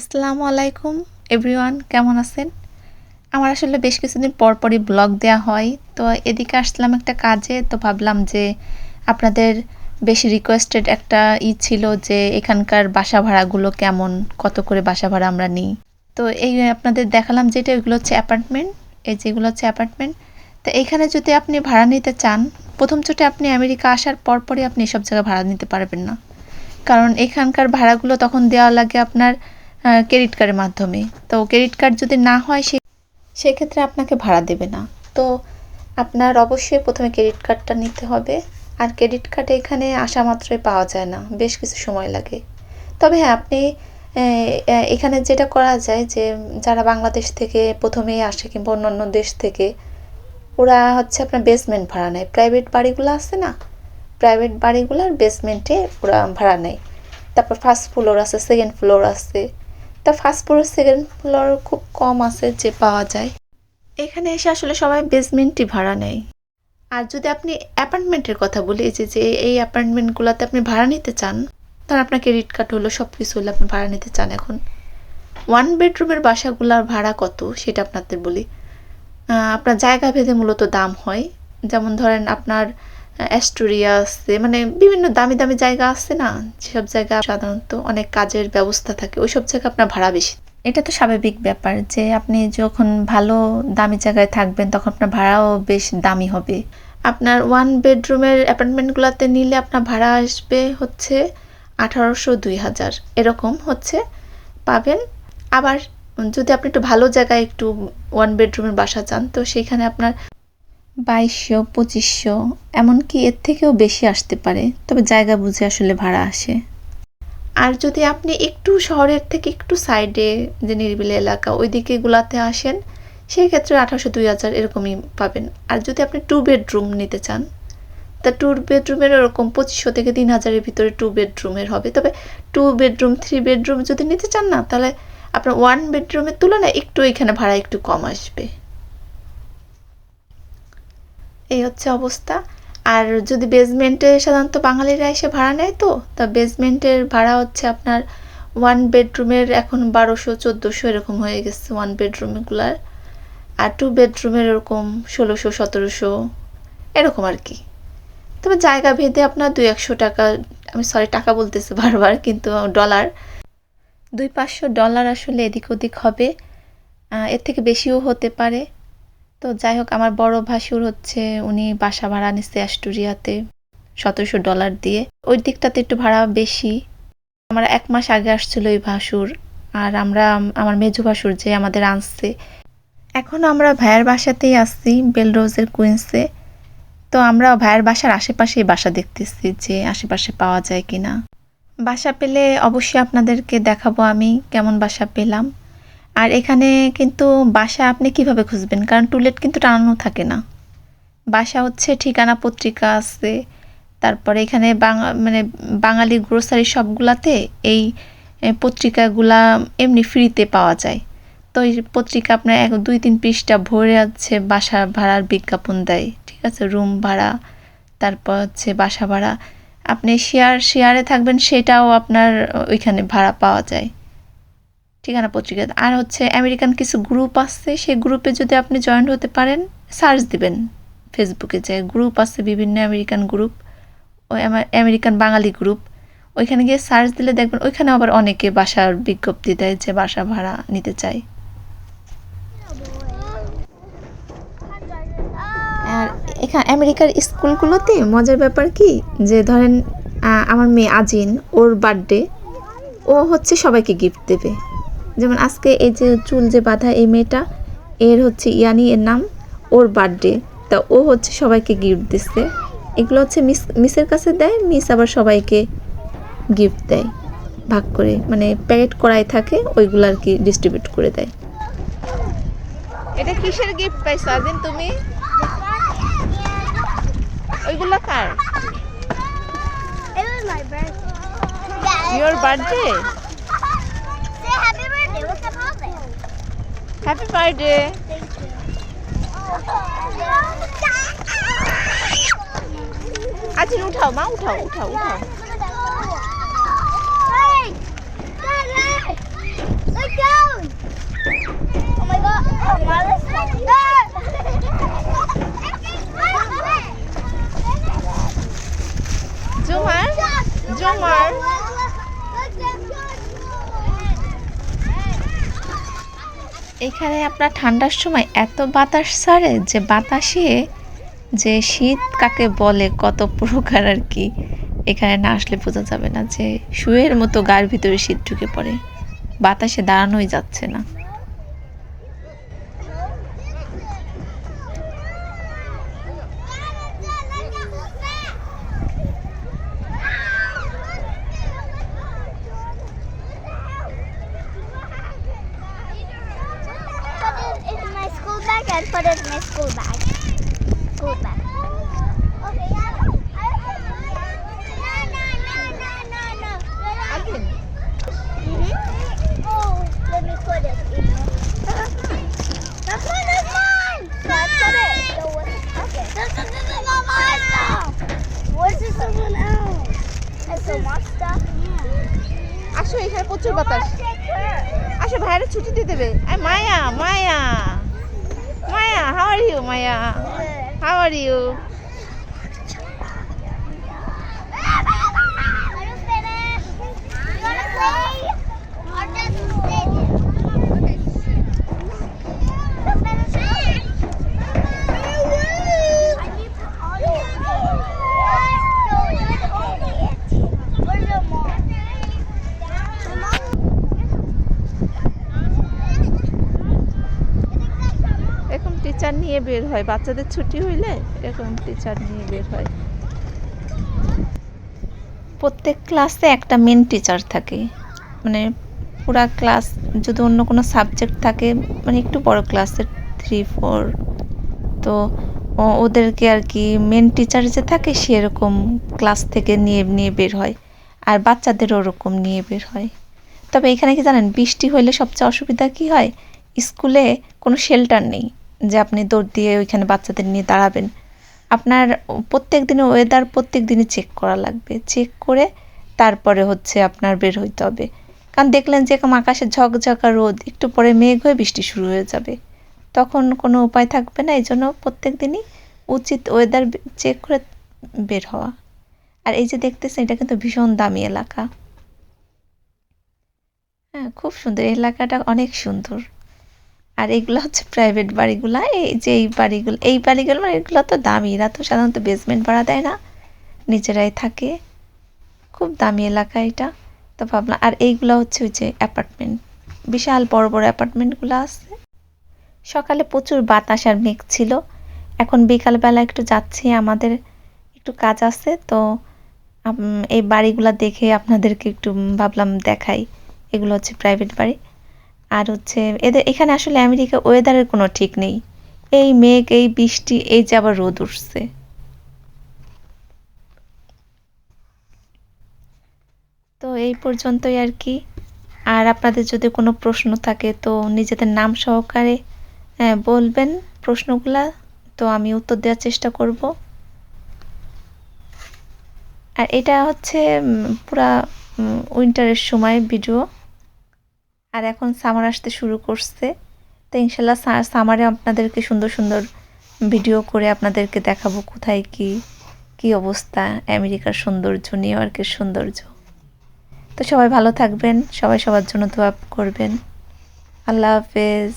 আসসালামু আলাইকুম, এভরিওয়ান, কেমন আছেন? আমার আসলে বেশ কিছুদিন পর পরই ব্লগ দেওয়া হয়, তো এদিকে আসলাম একটা কাজে, তো ভাবলাম যে আপনাদের বেশি রিকোয়েস্টেড একটা ই ছিল যে এখানকার বাসা ভাড়াগুলো কেমন, কত করে বাসা ভাড়া আমরা নিই। তো এই আপনাদের দেখালাম যেটা এগুলো হচ্ছে অ্যাপার্টমেন্ট, এই যেগুলো হচ্ছে অ্যাপার্টমেন্ট। তো এইখানে যদি আপনি ভাড়া নিতে চান, প্রথম চোটে আপনি আমেরিকা আসার পরপরই আপনি এসব জায়গায় ভাড়া নিতে পারবেন না। কারণ এখানকার ভাড়াগুলো তখন দেওয়া লাগে আপনার ক্রেডিট কার্ডের মাধ্যমে। তো ক্রেডিট কার্ড যদি না হয় সে সেক্ষেত্রে আপনাকে ভাড়া দেবে না। তো আপনার অবশ্যই প্রথমে ক্রেডিট কার্ডটা নিতে হবে। আর ক্রেডিট কার্ড এখানে আসা মাত্রই পাওয়া যায় না। বেশ কিছু সময় লাগে। তবে হ্যাঁ আপনি এখানে যেটা করা যায় যে, যারা বাংলাদেশ থেকে প্রথমেই আসে কিংবা অন্যান্য দেশ থেকে, ওরা হচ্ছে আপনার বেসমেন্ট ভাড়া নেয়। প্রাইভেট বাড়িগুলো আছে না? প্রাইভেট বাড়িগুলোর বেসমেন্টে ওরা ভাড়া নেয়। তারপর ফার্স্ট ফ্লোর আছে সেকেন্ড ফ্লোর আছে। তা ফার্স্ট ফ্লোর সেকেন্ড ফ্লোর খুব কম আছে যে পাওয়া যায়। এখানে এসে আসলে সবাই বেসমেন্টই ভাড়া নেয়। আর যদি আপনি অ্যাপার্টমেন্টের কথা বলি যে যে এই অ্যাপার্টমেন্টগুলোতে আপনি ভাড়া নিতে চান তাহলে আপনার ক্রেডিট কার্ড হলো সব কিছু হলে, আপনি ভাড়া নিতে চান এখন। ওয়ান বেডরুমের বাসাগুলোর ভাড়া কত? সেটা আপনাদের বলি। আপনার জায়গা ভেদে মূলত দাম হয়। যেমন ধরেন আপনার অ্যাস্টোরিয়া আছে মানে বিভিন্ন দামি দামি জায়গা আছে না? যেসব জায়গা সাধারণত অনেক কাজের ব্যবস্থা থাকে, ওইসব জায়গায় আপনার ভাড়া বেশি। এটা তো স্বাভাবিক ব্যাপার যে আপনি যখন ভালো দামি জায়গায় থাকবেন তখন আপনার ভাড়াও বেশ দামি হবে। আপনার ওয়ান বেডরুমের অ্যাপার্টমেন্টগুলোতে নিলে আপনার ভাড়া আসবে হচ্ছে আঠারোশো দুই হাজার। এরকম হচ্ছে, পাবেন। আবার যদি আপনি একটু ভালো জায়গায় একটু ওয়ান বেডরুমের বাসা চান, তো সেখানে আপনার বাইশশো, পঁচিশশো, এমনকি এর থেকেও বেশি আসতে পারে, তবে জায়গা বুঝে আসলে ভাড়া আসে। আর যদি আপনি একটু শহরের থেকে একটু সাইডে যে নিরিবিলি এলাকা ওই দিকে গুলাতে আসেন সেই ক্ষেত্রে আঠারোশো, দুই হাজার এরকমই পাবেন। আর যদি আপনি টু বেডরুম নিতে চান, তা টু বেডরুমের ওরকম পঁচিশশো থেকে তিন হাজারের ভিতরে টু বেডরুমের হবে। তবে টু বেডরুম থ্রি বেডরুম যদি নিতে চান না, তাহলে আপনার ওয়ান বেডরুমের তুলনায় একটু এখানে ভাড়া একটু কম আসবে। এই হচ্ছে অবস্থা। আর যদি বেসমেন্টে সাধারণত বাঙালিরা এসে ভাড়া নেয় তো, তা বেসমেন্টের ভাড়া হচ্ছে আপনার ওয়ান বেডরুমের এখন বারোশো, চোদ্দোশো এরকম হয়ে গেছে ওয়ান বেডরুমগুলার আর টু বেডরুমের এরকম ষোলোশো, সতেরোশো এরকম আর কি। তবে জায়গা ভেদে আপনার দুই একশো টাকা, আমি সরি টাকা বলতেছি বারবার, কিন্তু ডলার দুই পাঁচশো ডলার আসলে এদিক ওদিক হবে। এর থেকে বেশিও হতে পারে। তো যাই হোক, আমার বড় ভাসুর হচ্ছে, উনি বাসা ভাড়া নিচ্ছে অ্যাস্টোরিয়াতে সতেরোশো ডলার দিয়ে। ওই দিকটাতে একটু ভাড়া বেশি। আমার এক মাস আগে আসছিল ওই ভাসুর আর আমরা, আমার মেজো ভাসুর যে আমাদের আনছে। এখন আমরা ভাইয়ের বাসাতেই আসছি বেলরোজের কুইন্সে। তো আমরা ভাইয়ের বাসার আশেপাশেই বাসা দেখতেছি যে আশেপাশে পাওয়া যায় কিনা। বাসা পেলে অবশ্যই আপনাদেরকে দেখাবো আমি কেমন বাসা পেলাম। আর এখানে কিন্তু বাসা আপনি কীভাবে খুঁজবেন? কারণ টুলেট কিন্তু টানানো থাকে না। বাসা হচ্ছে ঠিকানা পত্রিকা আছে। তারপরে এখানে বাঙা মানে বাঙালি গ্রোসারি শপগুলাতে এই পত্রিকাগুলা এমনি ফ্রিতে পাওয়া যায়। তো এই পত্রিকা আপনার এক, দুই, তিন পৃষ্ঠা ভরে আছে, বাসা ভাড়ার বিজ্ঞাপন দেয়। ঠিক আছে? রুম ভাড়া, তারপর হচ্ছে বাসা ভাড়া। আপনি শেয়ার শেয়ারে থাকবেন, সেটাও আপনার ওইখানে ভাড়া পাওয়া যায়। ঠিকানা পত্রিকা আর হচ্ছে আমেরিকান কিছু গ্রুপ আছে, সেই গ্রুপে যদি আপনি জয়েন হতে পারেন সার্চ দিবেন ফেসবুকে যে গ্রুপ আছে বিভিন্ন আমেরিকান গ্রুপ ওই আমার আমেরিকান বাঙালি গ্রুপ ওইখানে গিয়ে সার্চ দিলে দেখবেন ওইখানে আবার অনেকে বাসার বিজ্ঞপ্তি দেয় যে বাসা ভাড়া নিতে চায়। আর এখানে আমেরিকার স্কুলগুলোতে মজার ব্যাপার কি? যে ধরেন আমার মেয়ে আজিন, ওর বার্থডে ও হচ্ছে সবাইকে গিফট দেবে। যেমন আজকে এই যে চুল যে বাঁধা এই মেয়েটা এর হচ্ছে ইয়ানি এর নাম ওর বার্থডে তা ও হচ্ছে সবাইকে গিফট দিচ্ছে। এগুলো হচ্ছে মিস মিসের কাছে দেয় মিস আবার সবাইকে গিফট দেয়। ভাগ করে মানে প্যাকেট করাই থাকে ওইগুলো আর কি ডিস্ট্রিবিউট করে দেয়। এটা কিসের গিফট পাইছো আদিন তুমি? ওইগুলো কার? Your birthday Happy birthday. Thank thầu, uống thầu, uống. এখানে আপনার ঠান্ডার সময় এত বাতাস ছাড়ে যে বাতাসে যে শীত কাকে বলে কত প্রকার আর কি, এখানে না আসলে বোঝা যাবে না যে শুয়ের মতো গার ভিতরে শীত ঢুকে পড়ে। বাতাসে দাঁড়ানোই যাচ্ছে না Put it in my school bag and put it in my school bag. School bag. Okay, yeah. No, no, no, no, no, no. Mhm. Oh, let me put it in. That's mine. That's mine. Put it. Okay. This, this, this is not stuff. Where's this someone else? That's much stuff. Yeah. আসো এখানে প্রচুর বাতাস. আসো ভাইয়ের ছুটি দিয়ে দেবে I Maya Maya Maya how are you Maya how are you teacher নিয়ে বের হয়। বাচ্চাদের ছুটি হইলে এরকম টিচার নিয়ে বের হয়। প্রত্যেক ক্লাসে একটা মেন টিচার থাকে। মানে পুরা ক্লাস যদি অন্য কোনো সাবজেক্ট থাকে মানে একটু বড় ক্লাসের থ্রি ফোর তো ওদেরকে আর কি মেন টিচার যে থাকে সেরকম ক্লাস থেকে নিয়ে নিয়ে বের হয়। আর বাচ্চাদের ওরকম নিয়ে বের হয়। তবে এখানে কি জানেন, বৃষ্টি হইলে সবচেয়ে অসুবিধা কি হয়? স্কুলে কোনো শেল্টার নেই। যে আপনি দৌড় দিয়ে ওইখানে বাচ্চাদের নিয়ে দাঁড়াবেন। আপনার প্রত্যেক দিনে ওয়েদার প্রত্যেক দিনই চেক করা লাগবে। চেক করে তারপরে হচ্ছে আপনার বের হইতে হবে। কারণ দেখলেন যে এরকম আকাশে ঝকঝকা রোদ, একটু পরে মেঘ হয়ে বৃষ্টি শুরু হয়ে যাবে। তখন কোনো উপায় থাকবে না এই জন্য প্রত্যেক দিনই উচিত ওয়েদার চেক করে বের হওয়া। আর এই যে দেখতেছেন, এটা কিন্তু ভীষণ দামি এলাকা। হ্যাঁ খুব সুন্দর। এলাকাটা অনেক সুন্দর। আর এগুলো হচ্ছে প্রাইভেট বাড়িগুলা। এই যে এই বাড়িগুলো এই বাড়িগুলো মানে এগুলো তো দামি। এরা তো সাধারণত বেসমেন্ট ভাড়া দেয় না। নিজেরাই থাকে। খুব দামি এলাকা এটা। তো ভাবলাম আর এইগুলো হচ্ছে ওই যে অ্যাপার্টমেন্ট বিশাল বড় বড় অ্যাপার্টমেন্টগুলো আছে। সকালে প্রচুর বাতাস আর মেঘ ছিল। এখন বিকালবেলা একটু যাচ্ছি আমাদের একটু কাজ আছে। তো এই বাড়িগুলো দেখে আপনাদেরকে একটু ভাবলাম দেখাই। এগুলো হচ্ছে প্রাইভেট বাড়ি। আর হচ্ছে এদের এখানে আসলে আমেরিকা ওয়েদারের কোনো ঠিক নেই। এই মেঘ এই বৃষ্টি এই যে আবার রোদ উঠছে। তো এই পর্যন্তই আর কি। আর আপনাদের যদি কোনো প্রশ্ন থাকে তো নিজেদের নাম সহকারে হ্যাঁ, বলবেন প্রশ্নগুলা। তো আমি উত্তর দেওয়ার চেষ্টা করব। আর এটা হচ্ছে পুরা উইন্টারের সময় ভিডিও আর এখন সামার আসতে শুরু করছে। তো ইনশাল্লাহ সামারে আপনাদেরকে সুন্দর সুন্দর ভিডিও করে আপনাদেরকে দেখাবো কোথায় কি কি অবস্থা, আমেরিকার সৌন্দর্য, নিউ ইয়র্কের সৌন্দর্য। তো সবাই ভালো থাকবেন, সবাই সবার জন্য দোয়া করবেন। আল্লাহ হাফেজ।